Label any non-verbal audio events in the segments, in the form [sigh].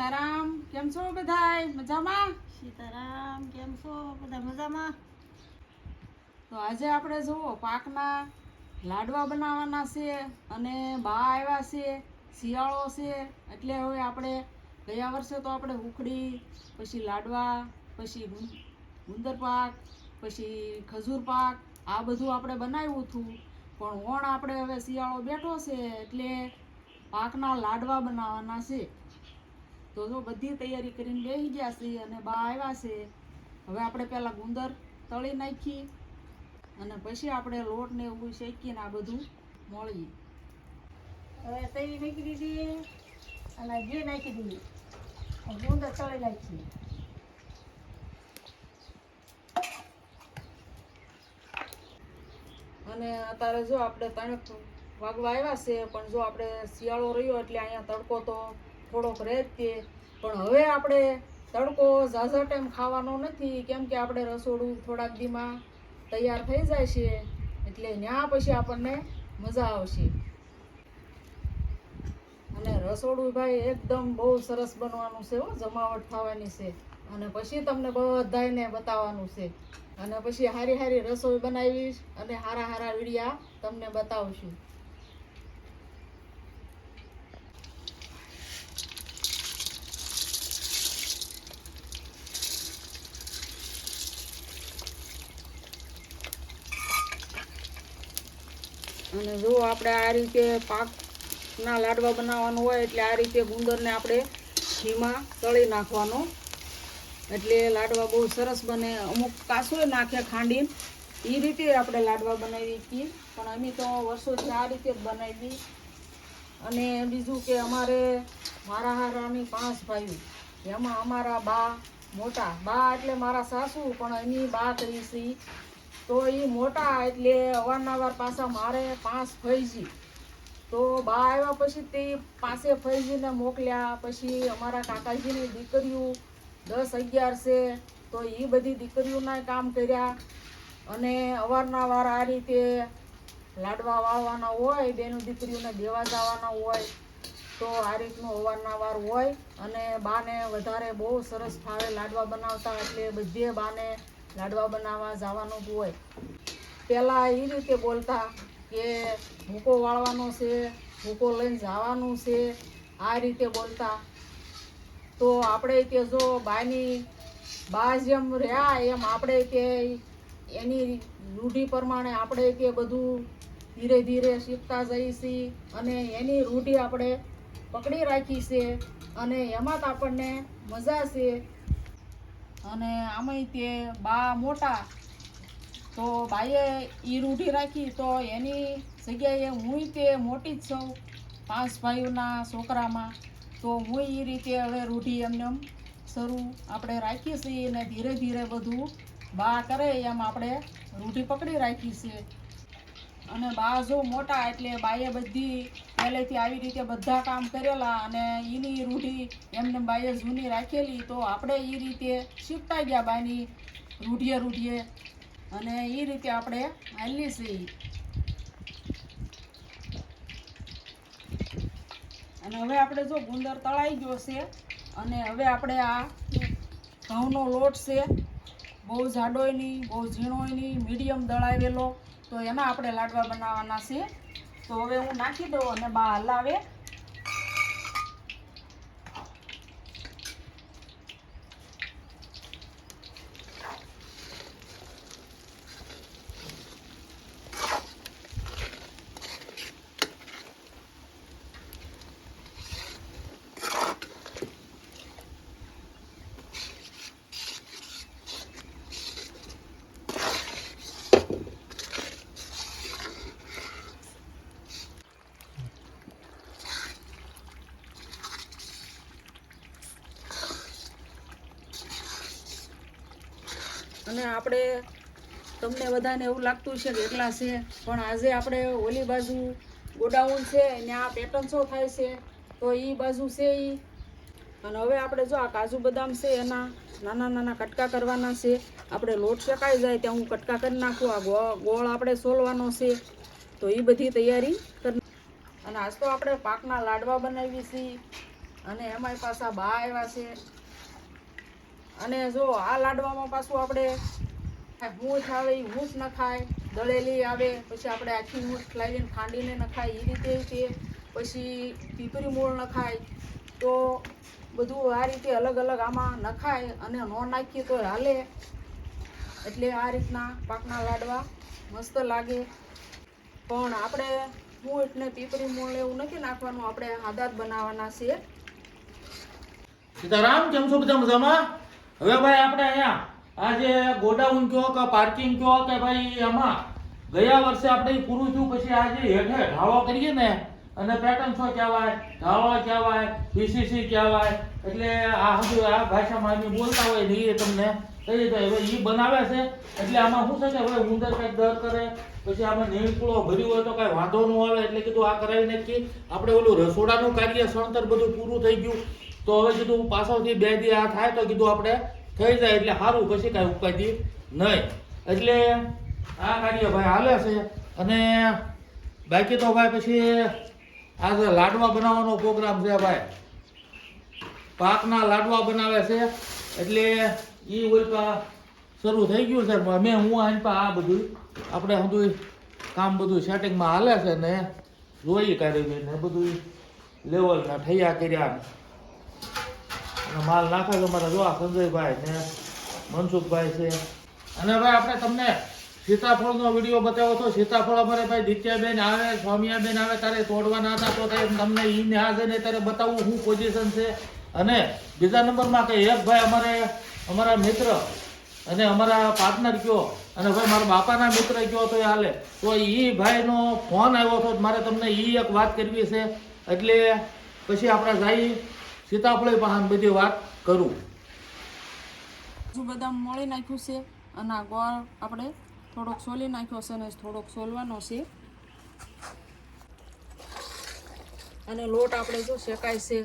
સીતારામ કેમ છો બધા મજામાં? સીતારામ કેમ છો? બધા મજામાં? તો આજે આપણે જુઓ પાકના લાડવા બનાવવાના છે અને બા આવ્યા છે શિયાળો છે એટલે હવે આપણે ગયા વર્ષે તો આપણે ઉખડી પછી લાડવા પછી ગુંદર પાક પછી ખજૂર પાક આ બધું આપણે બનાવ્યું હતું. પણ ઓણ આપણે હવે શિયાળો બેઠો છે એટલે પાકના લાડવા બનાવવાના છે. તો જો બધી તૈયારી કરીને બેસી ગયા છે અને બા આવ્યા છે હવે આપણે પહેલાં ગુંદર તળી નાખી અને પછી આપણે લોટ ને એવું શેકીને આ બધું મળીએ. હવે તવી મૂકી દીધી અને ઘી નાખી દીધી. ગુંદર તળી નાખી અને અત્યારે જો આપણે તણક વાગવા આવ્યા છે પણ જો આપણે શિયાળો રહ્યો એટલે અહીંયા તડકો તો થોડોક રહે તે પણ હવે આપણે તડકો ઝાઝા ટાઈમ ખાવાનો નથી. કેમ કે આપણે રસોડું થોડાક દીમાં તૈયાર થઈ જાય છે. એટલે ત્યાં પછી આપણને મજા આવશે. અને રસોડું ભાઈ એકદમ બહુ સરસ બનવાનું છે હો, જમાવટ થવાની છે. અને પછી તમને બધાને બતાવવાનું છે. અને પછી હારી હારી રસોઈ બનાવીશ અને હારા હારા વિડિયા તમને બતાવશું. અને જો આપણે આ રીતે પાકના લાડવા બનાવવાનું હોય એટલે આ રીતે ગુંદરને આપણે ઘીમાં તળી નાખવાનો. એટલે લાડવા બહુ સરસ બને. અમુક કાસોય નાખે ખાંડીને. એ રીતે આપણે લાડવા બનાવી છીએ પણ અમે તો વર્ષોથી આ રીતે જ બનાવી. અને બીજું કે અમારે મારા હારાની પાંચ ભાઈઓ. એમાં અમારા બા મોટા. બા એટલે મારા સાસુ, પણ એની બા કરી તો એ મોટા એટલે અવારનવાર પાછા મારે પાંચ ફૈજી. તો બા આવ્યા પછી તે પાસે ફૈજીને મોકલ્યા. પછી અમારા કાકાજીની દીકરીઓ દસ અગિયાર છે. તો એ બધી દીકરીઓના કામ કર્યા. અને અવારનવાર આ રીતે લાડવા વાળવાના હોય, બેનું દીકરીઓને દેવા જવાના હોય, તો આ રીતનું અવારનવાર હોય. અને બાને વધારે બહુ સરસ ફાવે લાડવા બનાવતા એટલે બધે બાને લાડવા બનાવવા જવાનું હોય. પહેલાં એ રીતે બોલતા કે ભૂકો વાળવાનો છે, ભૂકો લઈને જવાનું છે, આ રીતે બોલતા. તો આપણે તે જો બાની બા જેમ રહ્યા એમ આપણે તે એની રૂઢી પ્રમાણે આપણે તે બધું ધીરે ધીરે શીખતા જઈશી અને એની રૂઢી આપણે પકડી રાખી છે અને એમાં જ આપણને મજા છે. અને આમાંય તે બા મોટા. તો બાએ એ રૂઢી રાખી તો એની જગ્યાએ હું તે મોટી જ છું, પાંચ ભાઈઓના છોકરામાં. તો હું એ રીતે હવે રૂઢી એમને એમ શરૂ આપણે રાખીએ છીએ અને ધીરે ધીરે બધું બા કરે એમ આપણે રૂઢી પકડી રાખી છે. અને બા જો મોટા એટલે બાએ બધી પહેલેથી આવી રીતે બધા કામ કરેલા અને એની રૂઢી એમને બાએ જૂની રાખેલી, તો આપણે એ રીતે શીખતા ગયા બાની રૂઢીએ રૂઢીએ. અને એ રીતે આપણે હાલી છીએ. અને હવે આપણે જો ગુંદર તળાઈ ગયો છે, અને હવે આપણે આ ઘઉંનો લોટ છે, બહુ જાડોય નહીં બહુ ઝીણોય નહીં મીડિયમ દળાવેલો. તો એના આપણે લાડવા બનાવવાના છે. તો હવે હું નાખી દઉં અને બા હલાવે. અને આપણે તમને બધાને એવું લાગતું છે કે એકલા છે, પણ આજે આપણે ઓલી બાજુ ગોડાઉન છે ત્યાં પેટર્ન શો થાય છે, તો એ બાજુ છે એ અને હવે આપણે જો આ કાજુ બદામ છે, એના નાના નાના કટકા કરવાના છે. આપણે લોટ શેકાઈ જાય ત્યાં હું કટકા કરી નાખું, આ ગોળ આપણે સોલવાનો છે. તો એ બધી તૈયારી કરી અને આજ તો આપણે પાકના લાડવા બનાવી છીએ અને એમાંય પાછા બા આવ્યા છે. અને જો આ લાડવામાં પાછું આપણે મૂઠ આવે એ મૂઠ નખાય દળેલી આવે, પછી આપણે આખી મૂઠ લાવીને ખાંડીને નખાય એ રીતે છે. પછી પીપરી મૂળ નખાય તો બધું આ રીતે અલગ અલગ આમાં નખાય અને ન નાખીએ તો હાલે. એટલે આ રીતના પાકના લાડવા મસ્ત લાગે. પણ આપણે મૂઠ ને પીપરી મૂળ એવું નથી નાખવાનું, આપણે જ બનાવવાના છે. સીતારામ, કેમ છો બધા મજામાં? હવે ભાઈ આપણે અહીંયા આ જે ગોડાઉન કયો કે પાર્કિંગ કયો કે ભાઈ આમાં ગયા વર્ષે આપણે પૂરું થયું, પછી આજે હેઠે ઢાળો કરીએ ને, અને પેટર્ન શો કહેવાય? ઢાળો કહેવાય પીસીસી કહેવાય, એટલે આ હજુ આ ભાષામાં અમે બોલતા હોય ને એ તમને કહી દે હવે એ બનાવે છે. એટલે આમાં શું છે કે હવે ઉંદર કંઈક દર કરે, પછી આમાં નીણકુળો ભર્યું હોય તો કાંઈ વાંધો ન આવે, એટલે કીધું આ કરાવી નાખીએ આપણે ઓલું રસોડાનું કાર્ય સણતર બધું પૂરું થઈ ગયું. તો હવે કીધું પાછળથી બે દી આ થાય તો કીધું આપણે થઈ જાય એટલે સારું પછી કાંઈ ઉપાધિ નહીં. એટલે આ કાર્ય ભાઈ હાલે છે. અને બાકી તો ભાઈ પછી આ જે લાડવા બનાવવાનો પ્રોગ્રામ છે ભાઈ. પાકના લાડવા બનાવે છે. એટલે એ ઓલપા શરૂ થઈ ગયું છે. મેં હું આની પા આ બધું આપણે બધું કામ બધું સેટિંગમાં હાલે છે ને, જોઈ કાઢી ને બધું લેવલના થયા કર્યા. માલ નાખે તો મારા જોવા સંજયભાઈ ને મનસુખભાઈ છે. અને ભાઈ આપણે તમને સીતાફળનો વીડિયો બતાવ્યો હતો સીતાફળ અમારે ભાઈ દિત્યાબેન આવે, સ્વામિયાબેન આવે, તારે તોડવાના હતા તો તમને ઈ ને આ ત્યારે બતાવવું શું પોઝિશન છે. અને બીજા નંબરમાં કે એક ભાઈ અમારે, અમારા મિત્ર અને અમારા પાર્ટનર કયો અને ભાઈ મારા બાપાના મિત્ર કયો તો એ હાલે. તો ઈ ભાઈનો ફોન આવ્યો હતો તો મારે તમને ઈ એક વાત કરવી છે. એટલે પછી આપણે જઈ સીતાફળી પાસે બધી વાત કરું. કાજુ બદામ મળી નાખ્યું છે અને આ ગોળ આપણે થોડોક સોલી નાખ્યો છે અને થોડોક સોલવાનો છે. અને લોટ આપણે જો શેકાય છે.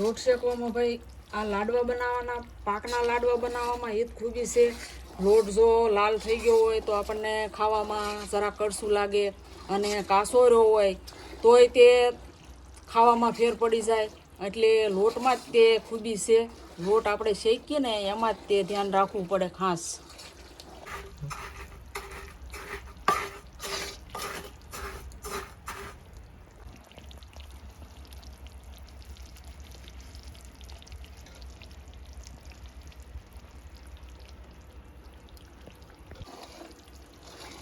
લોટ શેકવામાં ભાઈ આ લાડવા બનાવવાના, પાકના લાડવા બનાવવામાં એ જ ખૂબી છે. લોટ જો લાલ થઈ ગયો હોય તો આપણને ખાવામાં જરા કડસું લાગે અને કાસો રહ્યો હોય તોય તે ખાવામાં ફેર પડી જાય. એટલે લોટમાં જ તે ખૂબી છે. લોટ આપણે શેકીએ ને એમાં જ તે ધ્યાન રાખવું પડે ખાસ.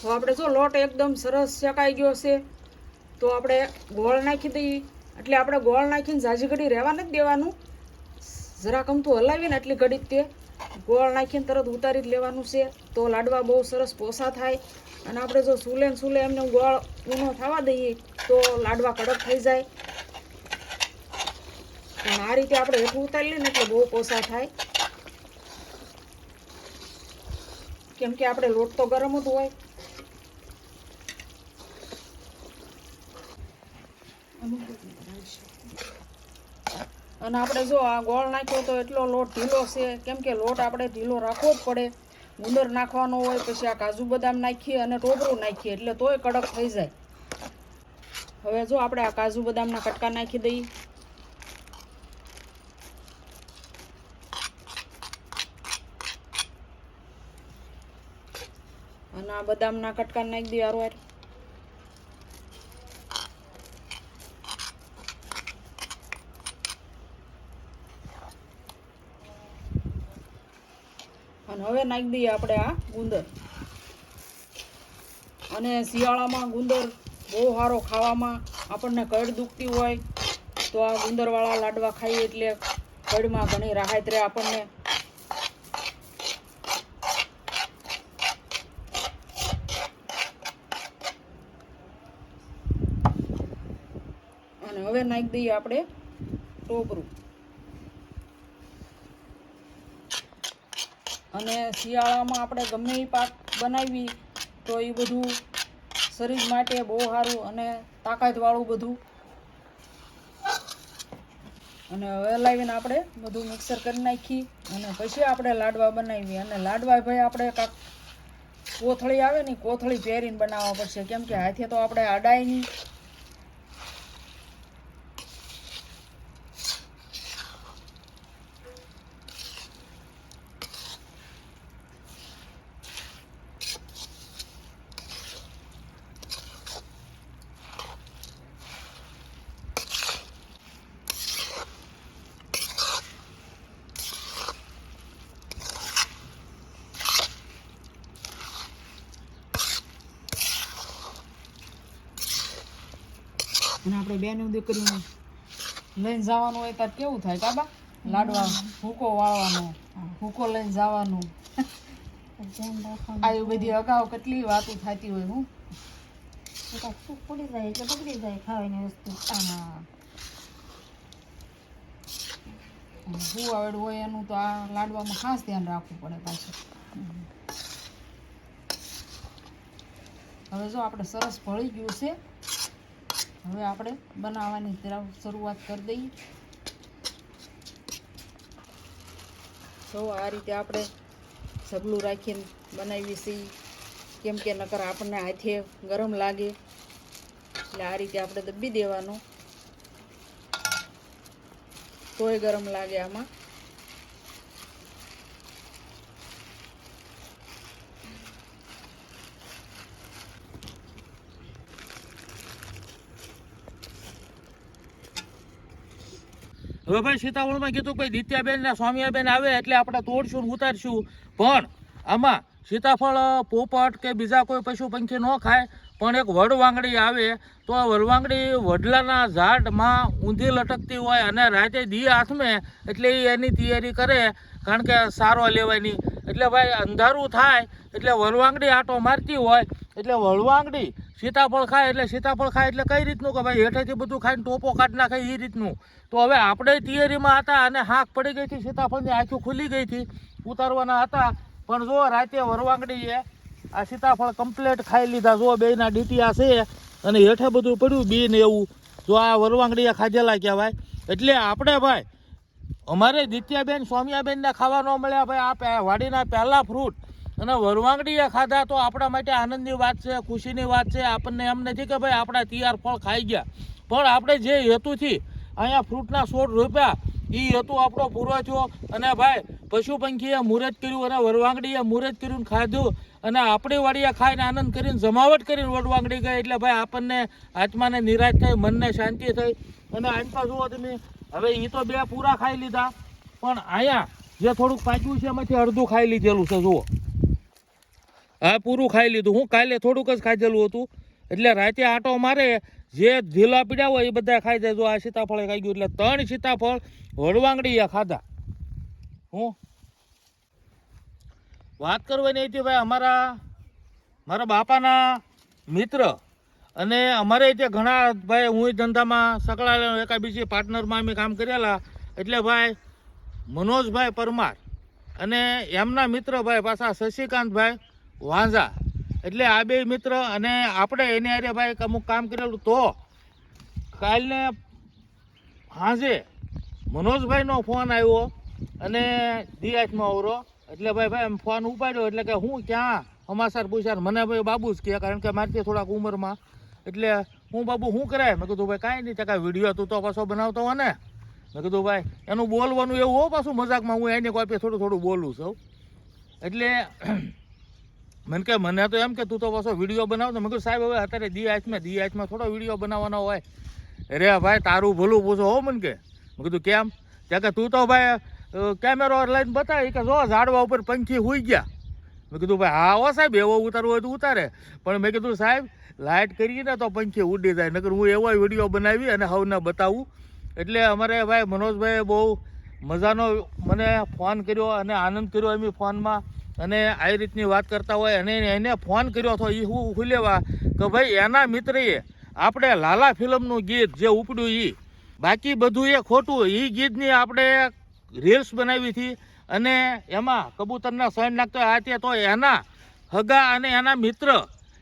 તો આપણે જો લોટ એકદમ સરસ શેકાઈ ગયો છે, તો આપણે ગોળ નાખી દઈએ. એટલે આપણે ગોળ નાખીને ઝાઝી ઘડી રહેવા નથી દેવાનું. જરાક અમથું હલાવીને આટલી ઘડી તે. ગોળ નાખીને તરત ઉતારી જ લેવાનું છે. તો લાડવા બહુ સરસ પોસા થાય. અને આપણે જો સૂલે ને સૂલે એમને ગોળ ઊનો થવા દઈએ, તો લાડવા કડક થઈ જાય. પણ આ રીતે આપણે હેઠું ઉતારી લઈએ ને એટલે બહુ પોસા થાય. કેમ કે આપણે લોટ તો ગરમ જ હોય. અને આપણે જો આ ગોળ નાખ્યો તો એટલો લોટ ઢીલો છે. કેમ કે લોટ આપણે ઢીલો રાખવો જ પડે. ગુંદર નાખવાનો હોય પછી આ કાજુ બદામ નાખીએ અને ટોપરું નાખીએ એટલે તોય કડક થઈ જાય. હવે જો આપણે આ કાજુ બદામના કટકા નાખી દઈએ. અને આ બદામના કટકા નાખી દઈએ હારવાર અને હવે નાખી દઈએ આપણે આ ગુંદર. અને શિયાળામાં ગુંદર બહુ સારો ખાવામાં આપણને કડ દુખતી હોય તો આ ગુંદરવાળા લાડવા ખાઈએ એટલે કડમાં ઘણી રાહત રહે આપણને. અને હવે નાખી દઈએ આપણે ટોપરું. અને શિયાળામાં આપણે ગમે એ પાક બનાવી, તો એ બધું શરીર માટે બહુ સારું અને તાકાતવાળું બધું. અને હવે લાવીને આપણે બધું મિક્સર કરી નાખી અને પછી આપણે લાડવા બનાવીએ અને લાડવા ભાઈ આપણે કાંક કોથળી આવે ને કોથળી પહેરીને બનાવવા પડશે. કેમ કે હાથે તો આપણે અડાય નહીં અને આપણે બેનું દીકરીને લઈને જવાનું હોય ત્યારે કેવું થાય, કાબા? લાડવા ભૂકો વાળવાનો, ભૂકો લઈને જવાનું. આવી બધી અગાઉ કેટલી વાતો થતી હોય, હું? જાય એટલે બગડી જાય ખાવાની વસ્તુ આવડું હોય એનું તો આ લાડવામાં ખાસ ધ્યાન રાખવું પડે પાછું. હવે જો આપણે સરસ ભળી ગયું છે. હવે આપણે બનાવવાની જરા શરૂઆત કરી દઈએ. તો આ રીતે આપણે સગલું રાખીને બનાવી છીએ. કેમ કે નકર આપણને હાથે ગરમ લાગે. એટલે આ રીતે આપણે દબી દેવાનું. તોય ગરમ લાગે આમાં. હવે ભાઈ સીતાફળમાં કીધું ભાઈ દિત્યાબેન ને સ્વામિયાબેન આવે એટલે આપણે તોડશું ને ઉતારશું. પણ આમાં સીતાફળ, પોપટ કે બીજા કોઈ પશુ પંખી ન ખાય, પણ એક વડવાંગડી આવે તો આ વડવાંગડી વડલાના ઝાડમાં ઊંધી લટકતી હોય અને રાતે દી હાથમે એટલે એ એની તૈયારી કરે, કારણ કે સારો લેવાની એટલે ભાઈ અંધારું થાય એટલે વડવાંગડી આટો મારતી હોય એટલે વડવાંગડી સીતાફળ ખાય એટલે સીતાફળ ખાય એટલે કઈ રીતનું કે ભાઈ હેઠેથી બધું ખાઈને ટોપો કાઢ નાખે એ રીતનું. તો હવે આપણે તૈયારીમાં હતા અને હાક પડી ગઈ હતી, સીતાફળની આંખો ખુલી ગઈ હતી, ઉતારવાના હતા. પણ જો રાતે વરવાંગડીએ આ સીતાફળ કમ્પ્લેટ ખાઈ લીધા. જો બેના ડીટીયા છે અને હેઠે બધું પડ્યું, બી ને એવું. જો આ વરવાંગડીએ ખાધેલા કહેવાય. એટલે આપણે ભાઈ, અમારે દિત્યાબેન, સ્વામિયાબેનને ખાવા ન મળ્યા ભાઈ. આ વાડીના પહેલાં ફ્રૂટ અને વરવાંગડીએ ખાધા તો આપણા માટે આનંદની વાત છે, ખુશીની વાત છે. આપણને એમ નથી કે ભાઈ આપણા તૈયાર ફળ ખાઈ ગયા. પણ આપણે જે હેતુથી અહીંયા ફ્રૂટના છોડ રોપ્યા. એ હેતુ આપણો પૂરો અને ભાઈ પશુ પંખીએ મુહૂર્ત કર્યું અને વરવાંગડીએ મુહૂર્ત કર્યું ખાધું. અને આપણી વાડીએ ખાઈને આનંદ કરીને જમાવટ કરીને વરવાંગડી ગઈ. એટલે ભાઈ, આપણને આત્માને નિરાશ થઈ, મનને શાંતિ થઈ. અને આનપા જુઓ તમે, હવે એ તો બે પૂરા ખાઈ લીધા. પણ અહીંયા જે થોડુંક પાચવું છે એમાંથી અડધું ખાઈ લીધેલું છે, જુઓ. આ પૂરું ખાઈ લીધું. હું કાલે થોડુંક જ ખાધેલું હતું. એટલે રાતે આટો મારે, જે ઢીલા પીડ્યા હોય એ બધા ખાઈ જાય. જો આ સીતાફળ ખાઈ ગયું, એટલે ત્રણ સીતાફળ હળવાંગડી ખાધા. હું? વાત કરવાની હતી ભાઈ અમારા, મારા બાપાના મિત્ર. અને અમારે ત્યાં ઘણા ભાઈ, હું ધંધામાં સકળાયેલો એકા બીજી પાર્ટનરમાં અમે કામ કરેલા. એટલે ભાઈ, મનોજભાઈ પરમાર અને એમના મિત્ર ભાઈ પાછા શશિકાંતભાઈ વાંઝા. એટલે આ બે મિત્ર અને આપણે એની અરે ભાઈ અમુક કામ કરેલું તો કાલને સાંજે મનોજભાઈનો ફોન આવ્યો અને દિયાજમાં આવરો એટલે ભાઈ ભાઈ એમ ફોન ઉપાડ્યો. એટલે કે હું ક્યાં સમાચાર પૂછ્યા મને ભાઈ બાબુ જ કહે, કારણ કે મારથી થોડાક ઉંમરમાં. એટલે હું બાબુ શું કરાય? મેં કીધું, ભાઈ કાંઈ નહીં કાંઈ વીડિયો તું તો પાછો બનાવતો હો ને મેં કીધું, ભાઈ, એનું બોલવાનું એવું હો પાછું મજાકમાં. હું એની કોપી થોડું થોડું બોલું છું. એટલે મને કે, મને તો એમ કે, તું તો પાછો વીડિયો બનાવ. તો મેં કીધું, સાહેબ, હવે અત્યારે દી આચમાં દી આચમાં થોડો વીડિયો બનાવવાનો હોય. અરે ભાઈ, તારું ભલું પૂછો હો મને કે. મેં કીધું, કેમ? ત્યાં કે તું તો ભાઈ કેમેરો લઈને બતાવી કે, જો, ઝાડવા ઉપર પંખી હોઈ ગયા. મેં કીધું, ભાઈ, હા, હો સાહેબ, એવો ઉતારવો હોય તો ઉતારે. પણ મેં કીધું, સાહેબ લાઇટ કરીએ ને તો પંખી ઉડી જાય. નકર હું એવો વીડિયો બનાવી અને હવને બતાવું. એટલે અમારે ભાઈ મનોજભાઈએ બહુ મજાનો મને ફોન કર્યો અને આનંદ કર્યો એમ ફોનમાં. અને આવી રીતની વાત કરતા હોય અને એને ફોન કર્યો હતો એ હું ખુલેવા કે ભાઈ એના મિત્રએ આપણે લાલા ફિલ્મનું ગીત જે ઉપડ્યું એ બાકી બધું એ ખોટું એ ગીતની આપણે રીલ્સ બનાવી હતી અને એમાં કબૂતરના સણ નાખતો આ તે તો એના હગા અને એના મિત્ર,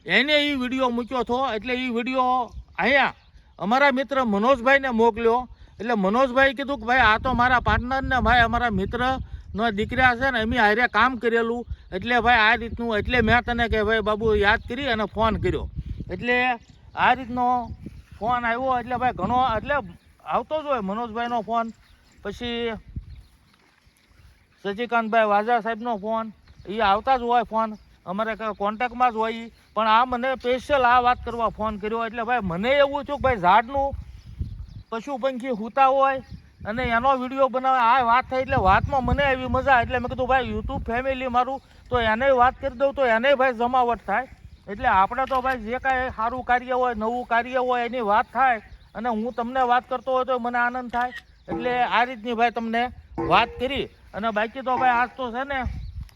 એને એ વીડિયો મૂક્યો હતો. એટલે એ વીડિયો અહીંયા અમારા મિત્ર મનોજભાઈને મોકલ્યો. એટલે મનોજભાઈ કીધું કે ભાઈ આ તો મારા પાર્ટનરને ભાઈ અમારા મિત્ર નો દીકરા છે ને, એમ હારે કામ કરેલું. એટલે ભાઈ આ રીતનું, એટલે મેં તને કે ભાઈ બાબુ યાદ કરી અને ફોન કર્યો. એટલે આ રીતનો ફોન આવ્યો, એટલે ભાઈ ઘણો, એટલે આવતો જ હોય મનોજભાઈનો ફોન. પછી સચિકાંતભાઈ વાજા સાહેબનો ફોન. એ આવતા જ હોય ફોન. અમારે કોન્ટેક્ટમાં જ હોય. પણ આ મને સ્પેશિયલ આ વાત કરવા ફોન કર્યો. એટલે ભાઈ મને એવું થયું કે ભાઈ ઝાડનું પશુ પંખી સૂતા હોય અને એનો વીડિયો બનાવે, આ વાત થઈ એટલે વાતમાં મને એવી મજા એટલે મેં કીધું, ભાઈ યુટ્યુબ ફેમિલી મારું, તો એને વાત કરી દઉં, તો એને ભાઈ જમાવટ થાય. એટલે આપણે તો ભાઈ જે કાંઈ સારું કાર્ય હોય, નવું કાર્ય હોય, એની વાત થાય અને હું તમને વાત કરતો હોય તો મને આનંદ થાય. એટલે આ રીતની ભાઈ તમને વાત કરી અને બાકી તો ભાઈ આજ તો છે ને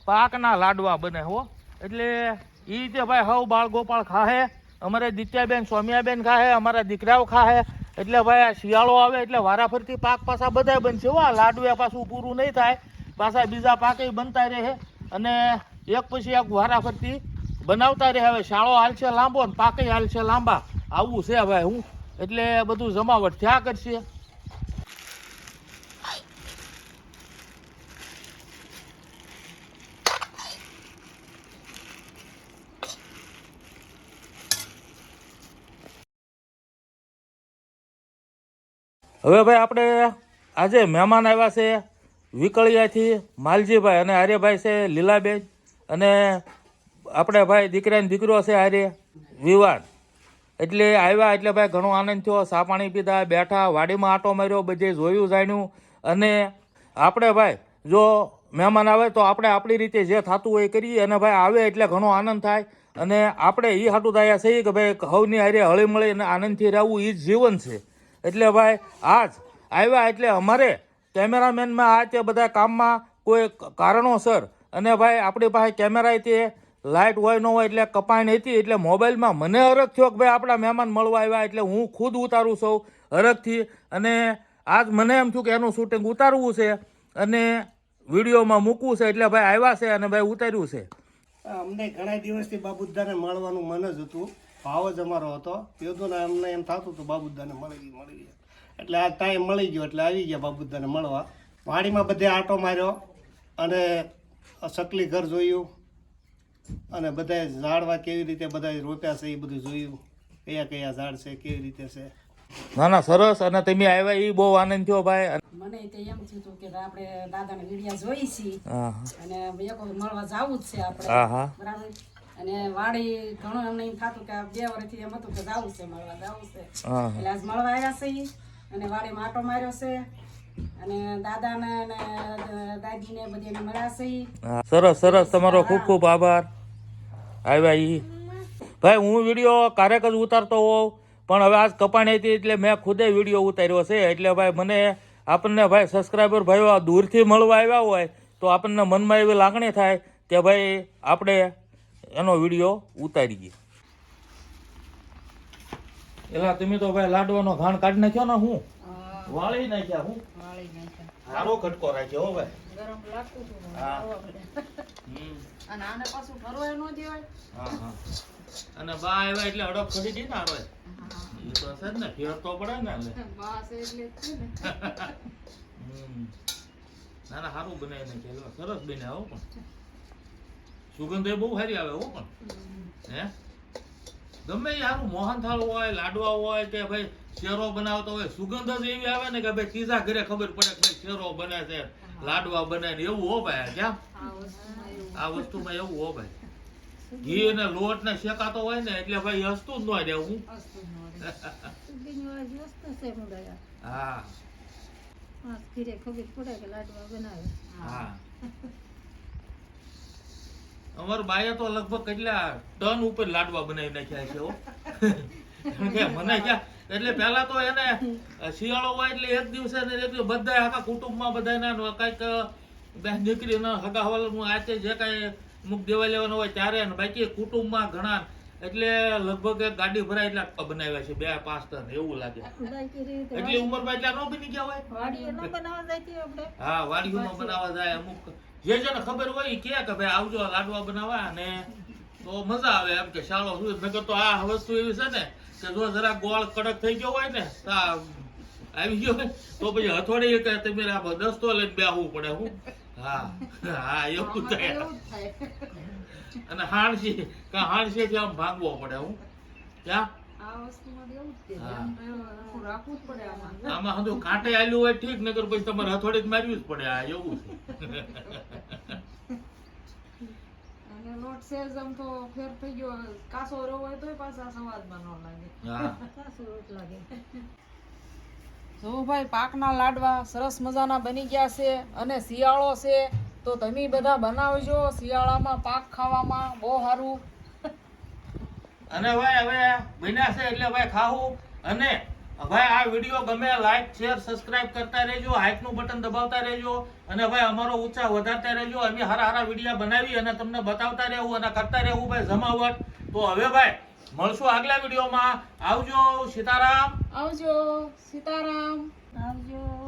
પાકના લાડવા બને હો. એટલે એ રીતે ભાઈ હવ બાળ ગોપાળ ખાહે, અમારે દિત્યાબેન સોમિયાબેન ખાહે, અમારા દીકરાઓ ખાહે એટલે ભાઈ આ શિયાળો આવે એટલે વારાફરતી પાક પાછા બધા બનશે હો. લાડવે પાછું પૂરું નહીં થાય. પાછા બીજા પાકે બનતા રહે. અને એક પછી એક વારાફરતી બનાવતા રહે. હવે શાળો હાલશે લાંબો ને પાકે હાલશે લાંબા. આવું છે ભાઈ હું. એટલે બધું જમાવટ થયા કરશે. હવે ભાઈ આપણે આજે મહેમાન આવ્યા છે, વિકળિયાથી માલજીભાઈ અને આર્યભાઈ છે, લીલાબેન અને આપણે ભાઈ દીકરાને દીકરો છે આર્ય, વિવાન. એટલે આવ્યા એટલે ભાઈ ઘણો આનંદ થયો સા પાણી પીધા, બેઠા, વાડીમાં આટો માર્યો, બધે જોયું, જાણ્યું. અને આપણે ભાઈ જો મહેમાન આવે તો આપણે આપણી રીતે જે થતું હોય કરીએ. અને ભાઈ આવે એટલે ઘણો આનંદ થાય. અને આપણે એ હાટું થયા છીએ કે ભાઈ હવની હારે હળી મળી અને આનંદથી રહેવું એ જ જીવન છે. એટલે ભાઈ, આજ આવ્યા એટલે અમારે કેમેરામેનમાં આ તે બધા કામમાં કોઈ કારણોસર અને ભાઈ, આપણી પાસે કેમેરા તે લાઇટ હોય ન હોય એટલે કપાઈ હતી, એટલે મોબાઈલમાં મને હરખ થયો કે ભાઈ, આપણા મહેમાન મળવા આવ્યા એટલે હું ખુદ ઉતારું છું હરખથી. અને આજ મને એમ થયું કે એનું શૂટિંગ ઉતારવું છે અને વિડીયોમાં મૂકવું છે એટલે ભાઈ, આવ્યા છે અને ભાઈ, ઉતાર્યું છે. અમને ઘણા દિવસથી બાબુદ્દાને મળવાનું મન જ હતું. ભાવ જ અમારો હતો. યોદુને અમને એમ થતું હતું બાબુદાને મળી ગયું મળી ગયા એટલે આ ટાઈમ મળી ગયો એટલે આવી ગયા બાબુદાને મળવા. વાડીમાં બધે આટો માર્યો અને સકલી ઘર જોયું અને બધા ઝાડવા કેવી રીતે બધા રોપ્યા છે એ બધું જોયું. કયા કયા ઝાડ છે કેવી રીતે છે. ના ના સરસ. અને તમે આવ્યા એ બહુ આનંદ થયો ભાઈ. મને તે એમ થયું કે આપણે દાદાને વિડિયા જોઈ છી. અને એક મળવા જવું જ છે આપણે. હા હા. બરાબર? અને વાડી ઘણું એમને એમ થતું કે બે વર્ષથી એમ હતું કે જવું છે મળવા જવું છે. એટલે આજ મળવા આવ્યા છે અને વાડી માટો માર્યો છે અને દાદાને અને દાદીને બધી મળ્યા છે સરસ સરસ. તમારો ખૂબ ખૂબ આભાર. આવ્યા ઈ. ભાઈ હું વીડિયો ક્યારેક જ ઉતારતો હોઉં પણ હવે આજ કપાણી હતી એટલે મેં ખુદે વીડિયો ઉતાર્યો છે. એટલે ભાઈ મને આપણને ભાઈ સબસ્ક્રાઈબર ભાઈઓ દૂરથી મળવા આવ્યા હોય તો આપણને મનમાં એવી લાગણી થાય કે ભાઈ આપણે એનો વીડિયો ઉતારીએ એલા તમે તો ભાઈ લાડવાનો ઘાણ કાઢી નાખ્યો ને હું વાળી નાખ્યા હું વાળી નાખ્યા સારો ખટકો રાખ્યો હો ભાઈ ગરમ લાગતું હતું હા. ખાવા પડે. હમ અને આને પાછું ફરવાય ન દેવાય હા, હા. અને બા આવ્યા એટલે અડપ ખરી ગઈ ને આરોય. એ તો છે જ ને ફેર તો પડે ને એટલે. [laughs] બાસ એટલે છે ને હમ. ના ના સારું બનાવી નાખેલું સરસ બને હો પણ સુગંધ એ બહુ સારી આવે હો પણ. હે? ગમે સારું મોહનથાળ હોય લાડવા હોય કે ભાઈ શેરો બનાવતો હોય સુગંધ જ એવી આવે ને કે ભાઈ ત્રીજા ઘરે ખબર પડે કે ભાઈ શેરો બને છે લાડવા બને ને એવું હો ભાઈ ક્યાં? આ વસ્તુમાં એવું એવું હો ભાઈ. ઘી ને લોટ ને શેકાતો હોય ને એટલે ભાઈ હસતું જ ન રહે હું વસ્તુ ન રહે. સુગીની વસ્તુ છે મુંડાયા હા હા ખબર પડે કે લાડવા બનાવે. હા. અમાર બાએ તો લગભગ કેટલા ટન ઉપર લાડવા બનાવી નાખ્યા છે કારણ કે મને ક્યાં એટલે પેલા તો એને શિયાળો હોય એટલે એક દિવસે બધા આખા કુટુંબમાં બધાના કંઈક, બેન દીકરીને હગા હવાલાનું આ તે જે કાંઈ મુખ દેવા લેવાનું હોય ત્યારે બાકી કુટુંબમાં ઘણા એટલે લગભગ ગાડી ભરાય એટલા બનાવ્યા છે બે પાંચ ટન એવું લાગે. એટલી ઉંમરમાં એટલા નો બની ગયા હોય? હા વાડીઓમાં બનાવવા જાય અમુક જે જેને ખબર હોય એ કહે કે ભાઈ આવજો લાડવા બનાવવા અને તો મજા આવે એમ કે શાળો શું નકર તો આ વસ્તુ એવી છે ને કે જો જરા ગોળ કડક થઈ ગયો હોય ને આવી ગયો તો પછી હથોડી કે તમે દસ્તો લઈને બેહવું પડે હું. હા હા એવું થાય. અને હાણસી કા હાણસી થી આમ ભાગવો પડે હું. ક્યાં? આમાં. આમાં કાંટે આલ્યું હોય ઠીક નકર પછી તમારે હથોડી જ મારવી જ પડે આ એવું છે. અને લોટ સેજ આમ તો ફેર થઈ ગયો કાસો રો હોય તોય પાછા સવાદમાં ન લાગે. હા. સાસુ રોટ લાગે. જો ભાઈ પાકના લાડવા સરસ મજાના બની ગયા છે અને શિયાળો છે. તો તમે બધા બનાવજો શિયાળામાં પાક ખાવામાં બહુ સારું. અને ભાઈ હવે મહિના છે એટલે ભાઈ ખાવું. અને ભાઈ આ વીડિયો ગમે લાઈક શેર સબસ્ક્રાઇબ કરતા રહેજો હાઇકનું બટન દબાવતા રહેજો. અને ભાઈ અમારો ઉત્સાહ વધારતા રહેજો. અમે હારા હારા વીડિયો બનાવી અને તમને બતાવતા રહેવું અને કરતા રહેવું ભાઈ જમાવટ. તો હવે ભાઈ મળશું આગલા વિડીયોમાં. આવજો સીતારામ. આવજો સીતારામ. આવજો.